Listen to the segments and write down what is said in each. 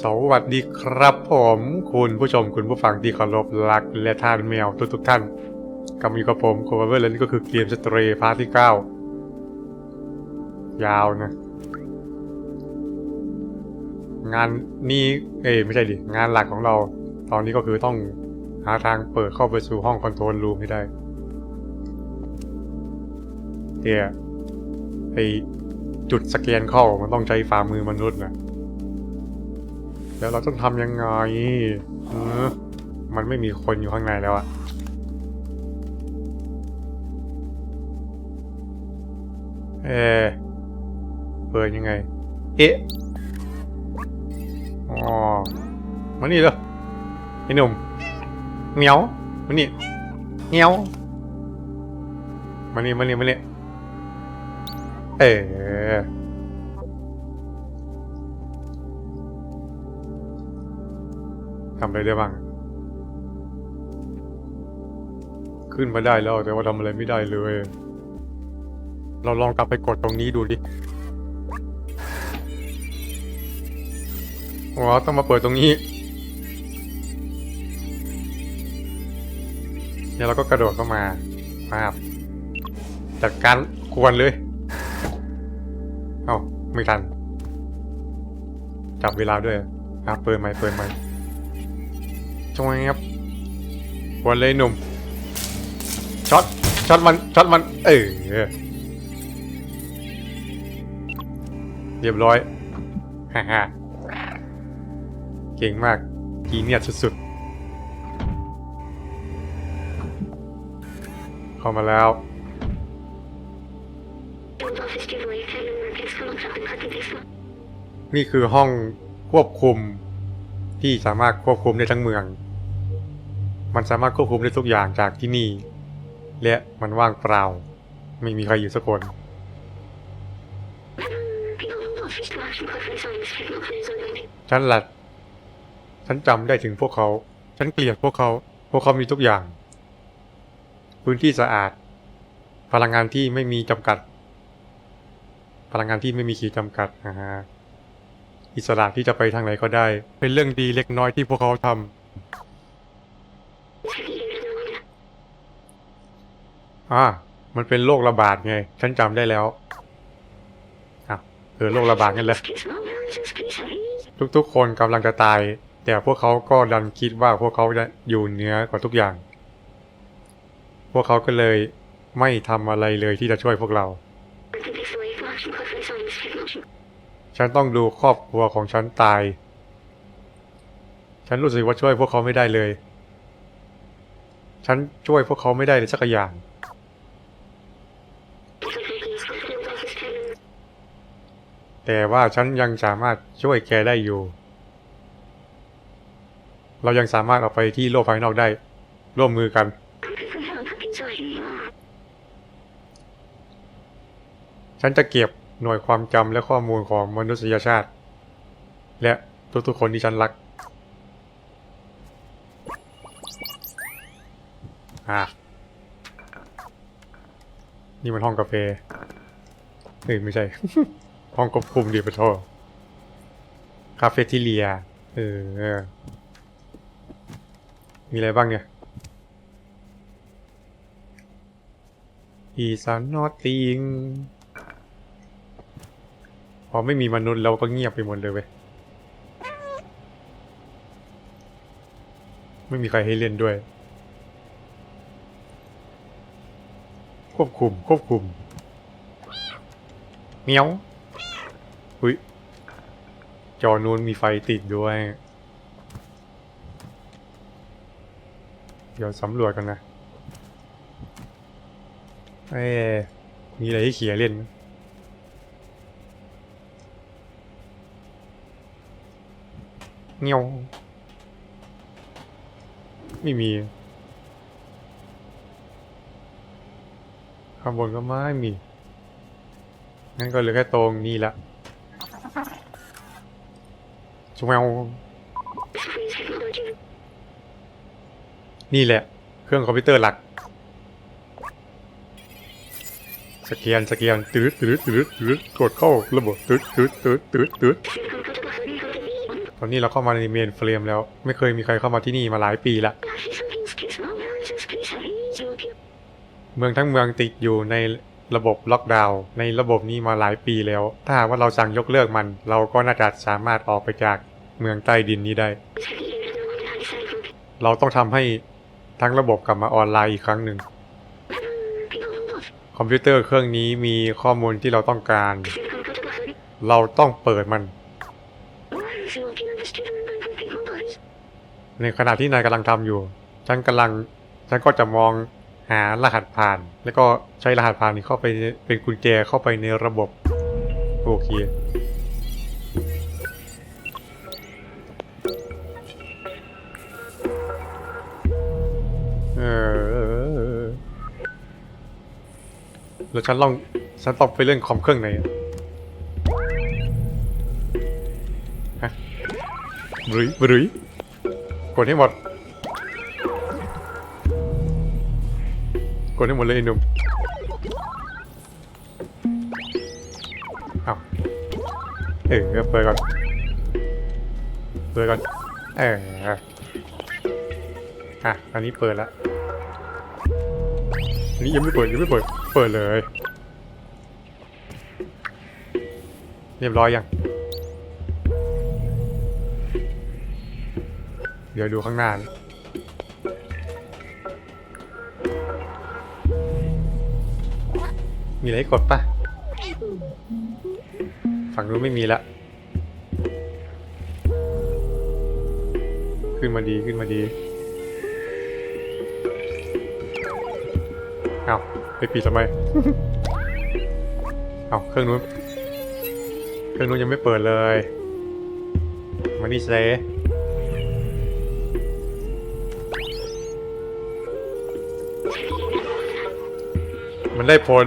สวัสดีครับผมคุณผู้ชมคุณผู้ฟังที่เคารพรักและท่านแมวทุกทุกๆท่านกำลังอยู่กับผมโคเวอร์แลนี่ก็คือเกมสเตรพาร์ทที่ 9 ยาวนะ งานนี้เอ้ไม่ใช่ดิ งานหลักของเรา ตอนนี้ก็คือต้องหาทางเปิดเข้าไปสู่ห้องคอนโทรลรูมให้ได้เดี๋ยไอจุดสแกนเข้ามันต้องใช้ฝ่ามือมนุษย์นะ แล้วเราต้องทำยังไงเออมันไม่มีคนอยู่ข้างในแล้วอะเอะเปิดยังไง เอ๊ะอ๋อมานี่เลยไอ้หนุ่มเหนียวมานี่เหนียวมานี่มานี่มานี่เออ ทำอะไรได้บ้าง ขึ้นมาได้แล้วแต่ว่าทำอะไรไม่ได้เลย เราลองกลับไปกดตรงนี้ดูดิอ๋อต้องมาเปิดตรงนี้เนี่ยเราก็กระโดดเข้ามาภาพจัดการควรเลย เอ้าไม่ทัน จับเวลาด้วยอะเปิดไหมค์เปิดไหมค์ จงครับวันเลยหนุ่มช็อตช็อตมันช็อตมันเออเรียบร้อยฮ่าฮ่าเก่งมากกีเนียสสุดๆเข้ามาแล้วนี่คือห้องควบคุม ที่สามารถควบคุมได้ทั้งเมือง มันสามารถควบคุมได้ทุกอย่างจากที่นี่ และมันว่างเปล่า ไม่มีใครอยู่สักคนฉันหลัด ฉันจำได้ถึงพวกเขา ฉันเกลียดพวกเขา พวกเขามีทุกอย่าง พื้นที่สะอาด พลังงานที่ไม่มีจำกัด พลังงานที่ไม่มีขีดจำกัดนะฮะ อิสระที่จะไปทางไหนก็ได้ เป็นเรื่องดีเล็กน้อยที่พวกเขาทำอ่า มันเป็นโรคระบาดไง ฉันจำได้แล้วอะเออโรคระบาดกันเลยทุกๆ คนกำลังจะตาย แต่พวกเขาก็ดันคิดว่าพวกเขาจะอยู่เหนือกว่าทุกอย่าง พวกเขาก็เลยไม่ทำอะไรเลยที่จะช่วยพวกเรา ฉันต้องดูครอบครัวของฉันตาย ฉันรู้สึกว่าช่วยพวกเขาไม่ได้เลย ฉันช่วยพวกเขาไม่ได้เลยสักอย่าง แต่ว่าฉันยังสามารถช่วยแกได้อยู่ เรายังสามารถออกไปที่โลกภายนอกได้ ร่วมมือกันฉันจะเก็บ หน่วยความจำและข้อมูลของมนุษยชาติ และทุกๆคนที่ฉันรัก อะ นี่มันห้องกาแฟเฮ้ยไม่ใช่ ห้องควบคุมดีปะโทคาเฟ่ที่เลีย เออ มีอะไรบ้างเนี่ยอีสานนอติง พอไม่มีมนุษย์เราก็เงียบไปหมดเลยเว้ย ไม่มีใครให้เล่นด้วย ควบคุม ควบคุมเมียวอุ้ย จอนู้นมีไฟติดด้วย เดี๋ยวสำรวจกันนะ เอ้มีอะไรให้เขียเล่นไหม เงี้ยว ไม่มี ข้างบนก็ไม่มี งั้นก็เหลือแค่ตรงนี้ละชววนี่แหละ เครื่องคอมพิวเตอร์หลัก สแกนสแกนตืดตืดตืดตืดกดเข้าระบบตืดตืดตืดตืดตืด อนนี้เราเข้ามาในเมนเฟรมแล้ว ไม่เคยมีใครเข้ามาที่นี่มาหลายปีละ เมืองทั้งเมืองติดอยู่ในระบบล็อกดาวน์ในระบบนี้มาหลายปีแล้ว ถ้าหากว่าเราสั่งยกเลิกมัน เราก็น่าจะสามารถออกไปจากเมืองใต้ดินนี้ได้ เราต้องทำให้ทั้งระบบกลับมาออนไลน์อีกครั้งหนึ่ง คอมพิวเตอร์เครื่องนี้มีข้อมูลที่เราต้องการ เราต้องเปิดมัน ในขณะที่นายกำลังทำอยู่ ฉันกำลัง ฉันก็จะมองหารหัสผ่าน แล้วก็ใช้รหัสผ่านนี้เข้าไปเป็นกุญแจเข้าไปในระบบ โอเค เออ แล้วฉันลอง ฉันต้องไปเล่นคอมเครื่องไหนฮะบรุยบรุย กดให้หมด กดให้หมดเลยไอ้หนุ่มเอาเออเปิดก่อน เปิดก่อน เอออะอันนี้เปิดแล้วอันนี้ยังไม่เปิดยังไม่เปิด เปิดเลย เรียบร้อยยัง ดี๋ยวดูข้างหน้านะมีอะไรกดปะฝั่งนู้นไม่มีละ ขึ้นมาดีขึ้นมาดี เอาไปปิดทำไม เอาเครื่องนู้น เครื่องนู้นยังไม่เปิดเลย มานี่เซ มันได้ผล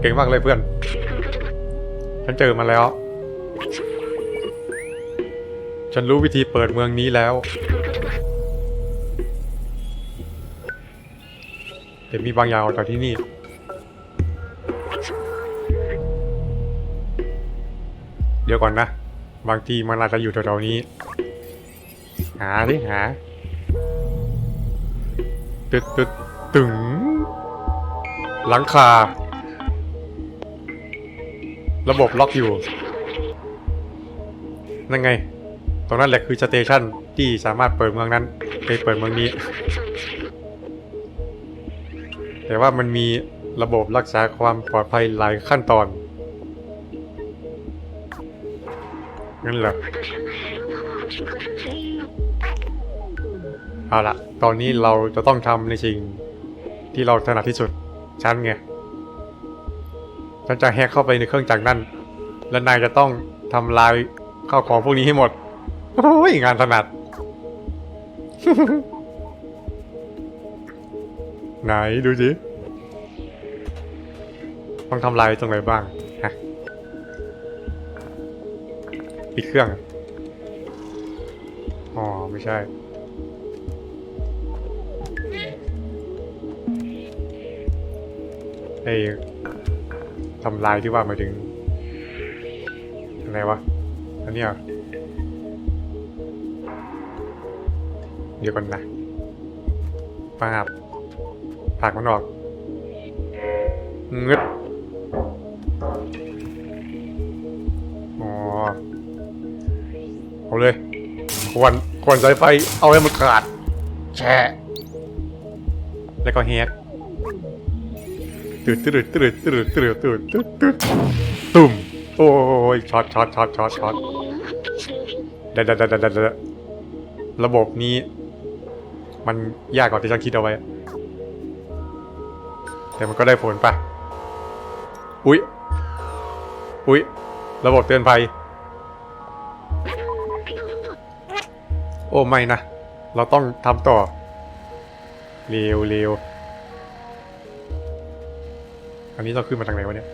เก่งมากเลยเพื่อน ฉันเจอมาแล้ว ฉันรู้วิธีเปิดเมืองนี้แล้วเห็นมีบางอย่างออกจากที่นี่ เดี๋ยวก่อนนะ บางทีมันอาจจะอยู่แถวๆนี้ หาดิหาตึดตึดตึง หลังคา ระบบล็อกอยู่ นั่นไง ตรงนั้นแหละคือสเตชันที่สามารถเปิดเมืองนั้นไปเปิดเมืองนี้ แต่ว่ามันมีระบบรักษาความปลอดภัยหลายขั้นตอน งั้นเหรอ เอาละตอนนี้เราจะต้องทำในสิ่งที่เราถนัดที่สุด ฉันไงฉันจะแฮกเข้าไปในเครื่องจักรนั่น และนายจะต้องทำลายข้าวของพวกนี้ให้หมด โอ้ยงานถนัด ไหนดูสิ ต้องทำลายตรงไหนบ้างฮะปิดเครื่อง อ๋อ ไม่ใช่ ไอ้ทำลายที่ว่าหมายถึงอะไรวะ อันนี้เหรอเดี๋ยวก่อนนะปาบผักมันออกงึดอ๋อเอาเลย ควนควนสายไฟ เอาให้มันขาด แช่ แล้วก็แฮก ตืดตืดตืดตืดตืดตืดตืดตืดตุ่มโอ้ยช็อตช็อตช็อตช็อตช็อตเดดเดดเดดเดดระบบนี้ มันยากกว่าที่ฉันคิดเอาไว้ แต่มันก็ได้ผลปะอุ๊ยอุ๊ยระบบเตือนภัย โอ้ไม่นะ เราต้องทำต่อ เร็วเร็ว อันนี้เราขึ้นมาทางไหนวะเนี่ย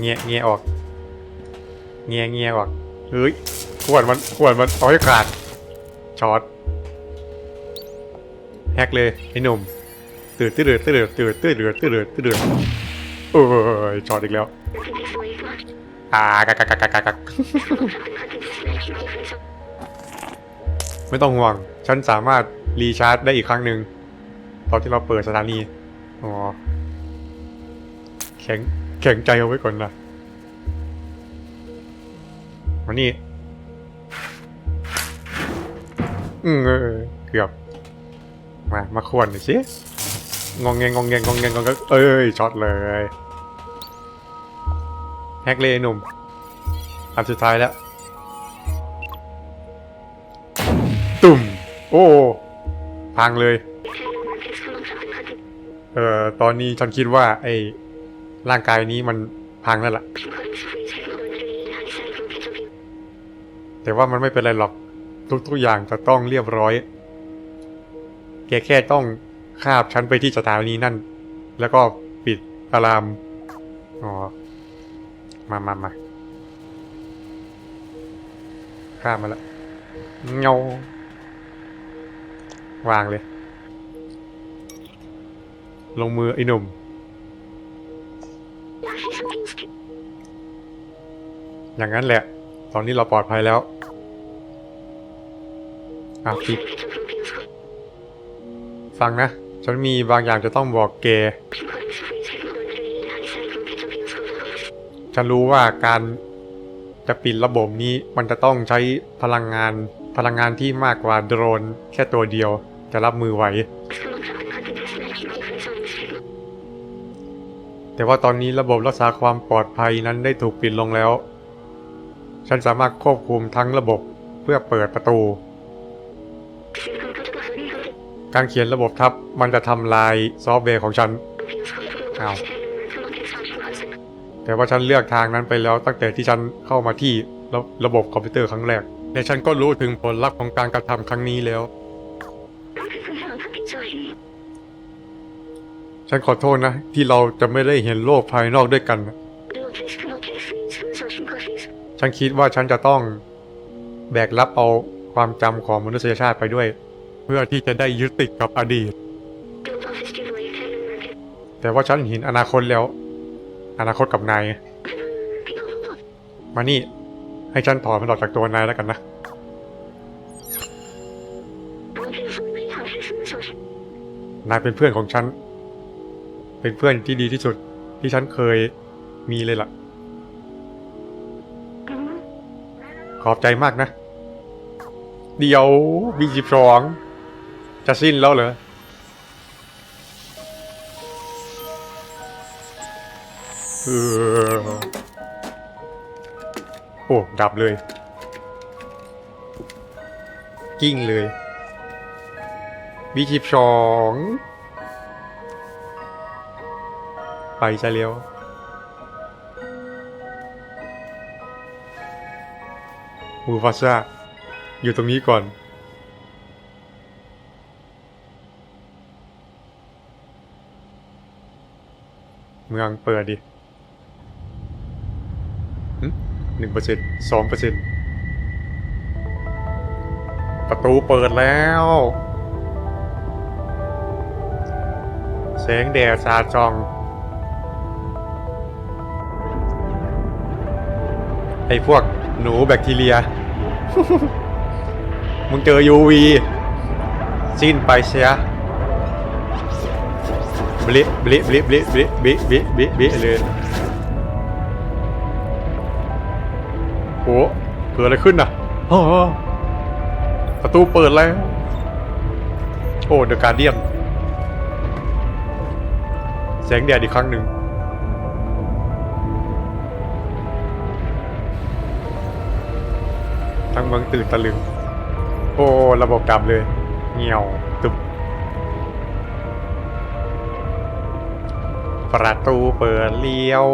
เงี้ยเงี้ยออก เงี้ยเงี้ยออก เฮ้ยขวดมันขวดมันเอาให้ขาดช็อตแฮกเลยไอ้หนุ่มตื่นตื่นตื่นตื่นตื่นตื่นตื่นตื่นตื่นโอ้ยช็อตอีกแล้วอ่ากะกกะกกะกไม่ต้องห่วง ฉันสามารถรีชาร์จได้อีกครั้งหนึ่ง ตอนที่เราเปิดสถานี อ๋อ แข็ง แข็งใจเอาไว้ก่อนนะมานี่ อืมเออเกือบ มา มาควรหน่อยสิงองแงงงองแงงงองแงงงองแงงเอ้ยช็อตเลยแฮกเลยหนุ่มอันสุดท้ายแล้ว ตุ่ม โอ้ พังเลย เอ่อตอนนี้ฉันคิดว่าไอ้ร่างกายนี้มันพังแล้วล่ะ แต่ว่ามันไม่เป็นไรหรอกทุกๆอย่างจะต้องเรียบร้อย แกแค่ต้องคาบฉันไปที่สถานีนั่น แล้วก็ปิดอะลามอ๋อ มามามาข้ามมาแล้วเงาวางเลย ลงมือไอ้หนุ่ม อย่างนั้นแหละ ตอนนี้เราปลอดภัยแล้วอะปิดฟังนะ ฉันมีบางอย่างจะต้องบอกแกฉันรู้ว่าการจะปิดระบบนี้มันจะต้องใช้พลังงานพลังงานที่มากกว่าโดรนแค่ตัวเดียวจะรับมือไหว แต่ว่าตอนนี้ระบบรักษาความปลอดภัยนั้นได้ถูกปิดลงแล้ว ฉันสามารถควบคุมทั้งระบบเพื่อเปิดประตู การเขียนระบบทับมันจะทำลายซอฟต์แวร์ของฉันอ้าวแต่ว่าฉันเลือกทางนั้นไปแล้วตั้งแต่ที่ฉันเข้ามาที่ระระบบคอมพิวเตอร์ครั้งแรกแต่ฉันก็รู้ถึงผลลัพธ์ของการกระทำครั้งนี้แล้ว ฉันขอโทษนะ ที่เราจะไม่ได้เห็นโลกภายนอกด้วยกัน ฉันคิดว่าฉันจะต้องแบกรับเอาความจำของมนุษยชาติไปด้วย เพื่อที่จะได้ยึดติดกับอดีต แต่ว่าฉันเห็นอนาคตแล้ว อนาคตกับนาย มานี่ ให้ฉันถอนมันออกจากตัวนายแล้วกันนะนายเป็นเพื่อนของฉัน เป็นเพื่อนที่ดีที่สุดที่ฉันเคยมีเลยล่ะ ขอบใจมากนะ เดี๋ยววีสิบสองจะสิ้นแล้วเหรอ เออ โอ้ ดับเลย กิ้งเลยบีสิบสอง ไปซะเร็วมูฟาซ่าอยู่ตรงนี้ก่อน เมืองเปิดดิหนึ่งเปอร์เซ็นต์สองเปอร์เซ็นต์ประตูเปิดแล้ว แสงแดดสาดส่อง ไอ้พวกหนูแบคทีเรีย มึงเจอ UV สิ้นไปเสียบลิบลิบลิบลิบลิบลิบิบิบิเลยโอ้เกิดอะไรขึ้นน่ะอ๋อประตูเปิดแล้ว โอ้เดอะการเดียนแสงแดดอีกครั้งหนึ่ง ทั้งเมืองตื่นตะลึง โอ้ระบบดับเลย เงียวตุบประตูเปิดเลี้ยว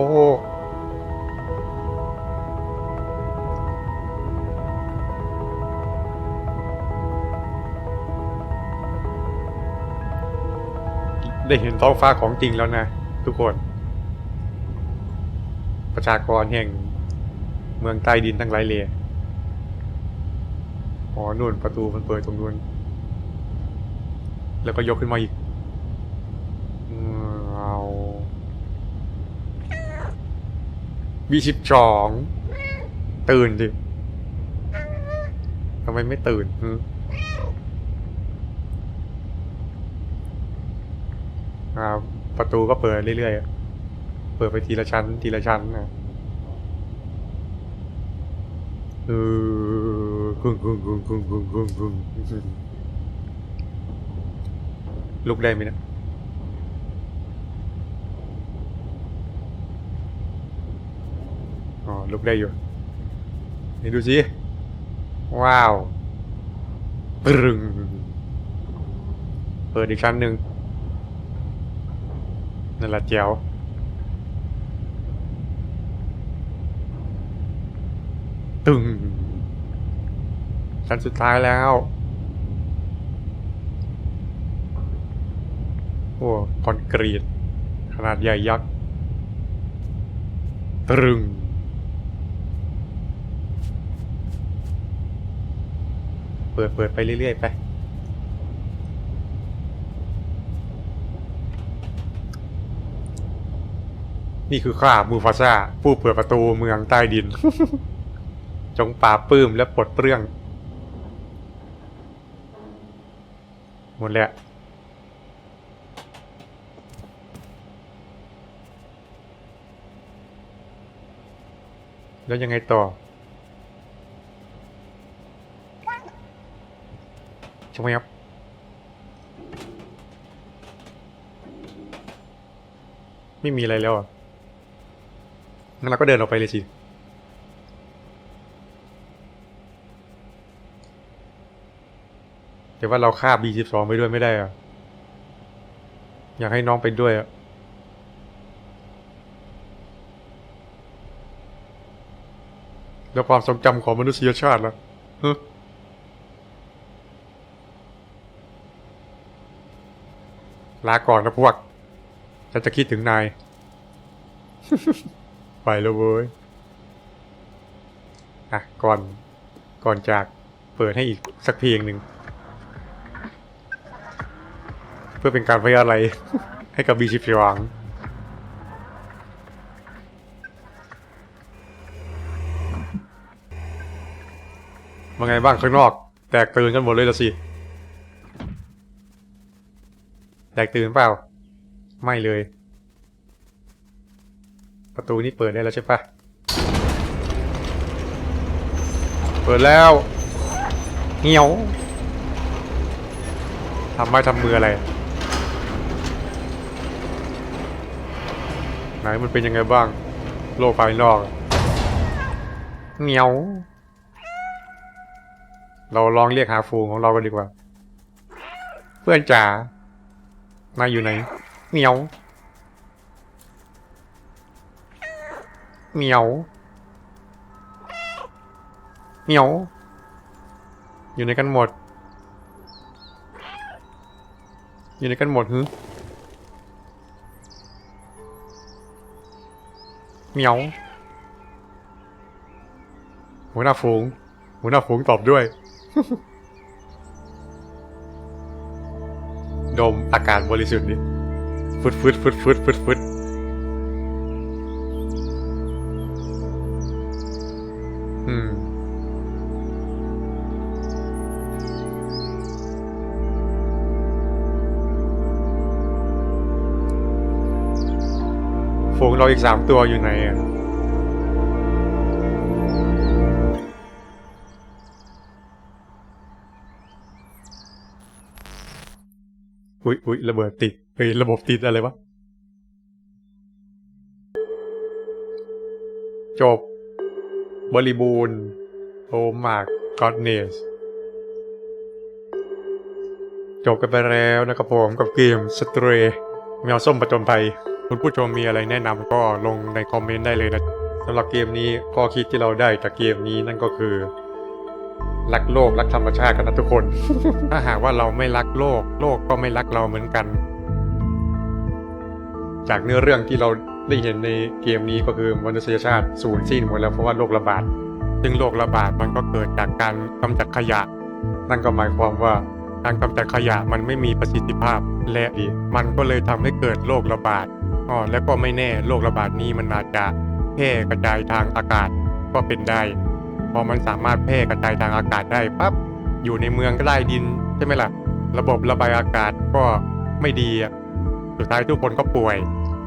ได้เห็นท้องฟ้าของจริงแล้วนะ ทุกคน ประชากรแห่งเมืองใต้ดินทั้งหลายเลย อ๋อนู่นประตูมันเปิดตรงนู้น แล้วก็ยกขึ้นมาอีกเอาบีสิบสองตื่นดิทำไมไม่ตื่นฮึอ่าประตูก็เปิดเรื่อยๆ เปิดไปทีละชั้น ทีละชั้นนะเออ กุ้งกุ้งกุ้งกุ้งกุ้งกุ้งกุ้งลุกได้ไหมนะอ๋อลุกได้อยู่นี่ดูสิ ว้าวปรึงเปิดอีกชั้นหนึ่งนั่นละเจียวตึง ชั้นสุดท้ายแล้ว โอ้คอนกรีต ขนาดใหญ่ยักษ์ ตรึง เปิดเปิดไปเรื่อยๆ ไปนี่คือข้ามูฟาซาผู้เปิดประตูเมืองใต้ดิน จงปราปลื้มและปลดเปลื้อง หมดแล้วแล้วยังไงต่อใช่ไหมครับไม่มีอะไรแล้วอะงั้นเราก็เดินออกไปเลยสิ แต่ว่าเราฆ่า B12 ไปด้วยไม่ได้อะอยากให้น้องไปด้วยอะแล้วความทรงจำของมนุษยชาติล่ะลาก่อนนะพวก ฉันจะคิดถึงนาย ไปแล้วเว้ย อะ ก่อน ก่อนจาก เปิดให้อีกสักเพลงหนึ่ง เพื่อเป็นการไว้อะไร ให้กับบีชิพวังว่าไงบ้างข้างนอก แตกตื่นกันหมดเลยละสิ แตกตื่นเปล่า ไม่เลย ประตูนี้เปิดได้แล้วใช่ปะเปิดแล้วเหี่ยวทำไม้ทำมืออะไร ไหนมันเป็นยังไงบ้าง โลกภายนอกเหนียว เราลองเรียกหาฟูงของเรากันดีกว่า เพื่อนจ๋านายอยู่ไหนเหมียวเหมียวเหมียว อยู่ในกันหมด อยู่ในกันหมดฮึ เหมียวหัวหน้าฝูงหัวหน้าฝูงตอบด้วย ดมอากาศบริสุทธิ์นี่ฟึดฟึดฟึดฟึดฟึดฟึด ฝูงเราอีกสามตัวอยู่ไหนอะอุ้ยอุ้ยระเบิดติดเฮ้ยระบบติดอะไรวะ จบ บริบูรณ์โอมากกอดเนสจบกันไปแล้วนะครับผมกับเกมสเตรแมวส้มประจนภัย คุณผู้ชมมีอะไรแนะนำก็ลงในคอมเมนต์ได้เลยนะสำหรับเกมนี้ข้อคิดที่เราได้จากเกมนี้นั่นก็คือ รักโลกรักธรรมชาติกันนะทุกคน ถ้าหากว่าเราไม่รักโลก โลกก็ไม่รักเราเหมือนกัน จากเนื้อเรื่องที่เราได้เห็นในเกมนี้ก็คือมนุษยชาติสูญสิ้นหมดแล้วเพราะว่าโรคระบาดซึ่งโรคระบาดมันก็เกิดจากการกำจัดขยะ นั่นก็หมายความว่าการกำจัดขยะมันไม่มีประสิทธิภาพและมันก็เลยทำให้เกิดโรคระบาด อ๋อแล้วก็ไม่แน่โรคระบาดนี้มันอาจจะแพร่กระจายทางอากาศก็เป็นได้ พอมันสามารถแพร่กระจายทางอากาศได้ปั๊บอยู่ในเมืองใต้ดินใช่ไหมล่ะ ระบบระบายอากาศก็ไม่ดีสุดท้ายทุกคนก็ป่วย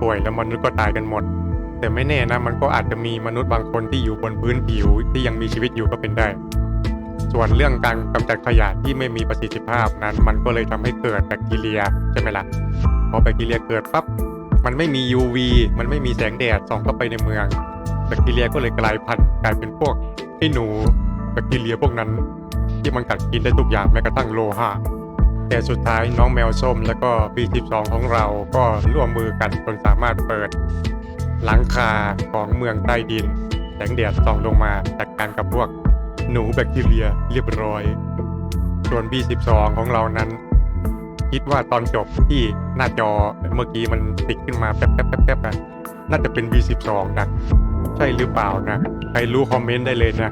ป่วยแล้วมนุษย์ก็ตายกันหมด แต่ไม่แน่นะมันก็อาจจะมีมนุษย์บางคนที่อยู่บนพื้นผิวที่ยังมีชีวิตอยู่ก็เป็นได้ ส่วนเรื่องการกำจัดขยะที่ไม่มีประสิทธิภาพนั้น มันก็เลยทำให้เกิดแบคทีเรียใช่ไหมล่ะพอแบคทีเรียเกิดปั๊บ มันไม่มี UV มันไม่มีแสงแดดส่องเข้าไปในเมือง แบคทีเรียก็เลยกลายพันธุ์กลายเป็นพวกไอ้หนูแบคทีเรียพวกนั้น ที่มันกัดกินได้ทุกอย่างแม้กระทั่งโลหะแต่สุดท้ายน้องแมวส้มแล้วก็ B12 ของเราก็ร่วมมือกันจนสามารถเปิด หลังคาของเมืองใต้ดิน แสงแดดส่องลงมาจัดการกับพวกหนูแบคทีเรียเรียบร้อย ส่วน B12 ของเรานั้น คิดว่าตอนจบที่หน้าจอเมื่อกี้มันติดขึ้นมาแป๊บแป๊บแป๊บแป๊บนะน่าจะเป็น B12 นะ ใช่หรือเปล่านะ ใครรู้คอมเมนต์ได้เลยนะ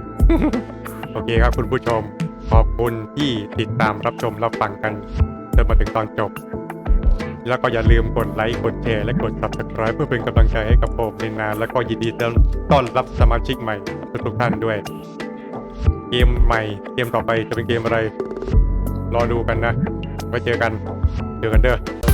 โอเคครับคุณผู้ชม ขอบคุณที่ติดตามรับชมรับฟังกันจนมาถึงตอนจบ แล้วก็อย่าลืมกดไลค์ กดแชร์ และกด subscribe เพื่อเป็นกำลังใจให้กับผมในนานแล้วก็ยินดีต้อนรับสมาชิกใหม่ทุกท่านด้วย เกมใหม่ เกมต่อไปจะเป็นเกมอะไร รอดูกันนะ ไว้เจอกัน เจอกันเด้อ